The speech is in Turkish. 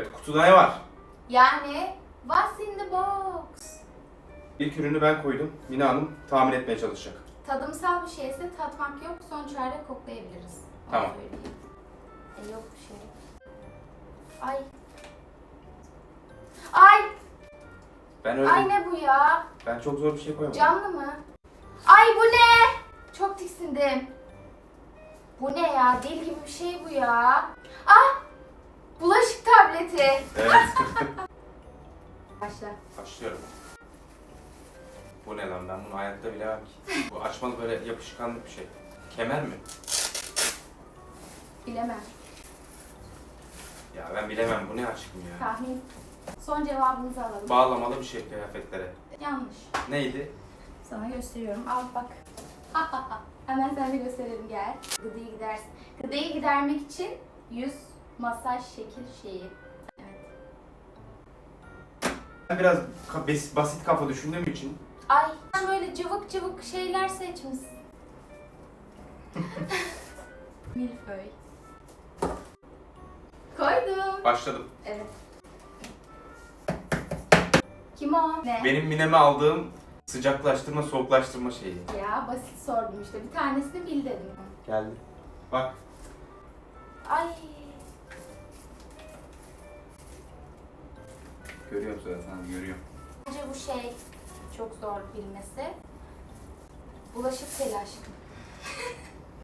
Evet kutuda ne var? Yani what's in the box? İlk ürünü ben koydum. Mina Hanım tahmin etmeye çalışacak. Tadımsal bir şeyse tatmak yok, son çare koklayabiliriz. Onu Tamam. söyleyeyim. E, yok bir şey. Ay. Ay, Ben öyle ay ne bu ya? ben çok zor bir şey koyamadım. Canlı mı? Ay bu ne? Çok tiksindim. Bu ne ya? Deli gibi bir şey bu ya. Ah! Tableti. Evet. Başla. Başlıyorum. Bu ne lan ben bunu hayatta bilemem ki. Bu açmalı böyle yapışkanlık bir şey. Kemer mi? Bilemem. Ya ben bilemem bu ne aşkım ya. Tahmin. Son cevabınızı alalım. Bağlamalı bir şey kıyafetlere. Yanlış. Neydi? Sana gösteriyorum. Al bak. Hemen sana de gösterelim gel. Gıdıyı gidersin. Gıdıyı gidermek için yüz masaj şekil şeyi. Ben biraz ka- basit kafa düşündüğüm için Ay sen böyle cıvık cıvık şeyler seçmişsin. Milföy. Koydum. başladım. Evet. Kim o? Ne? Benim Mine'me aldığım sıcaklaştırma soğuklaştırma şeyi. Ya basit sordum işte. Bir tanesini bil dedim. Geldi. Bak Ay. Görüyorum zaten görüyorum. Bence bu şey çok zor bilmesi. Bulaşık teli aşkım.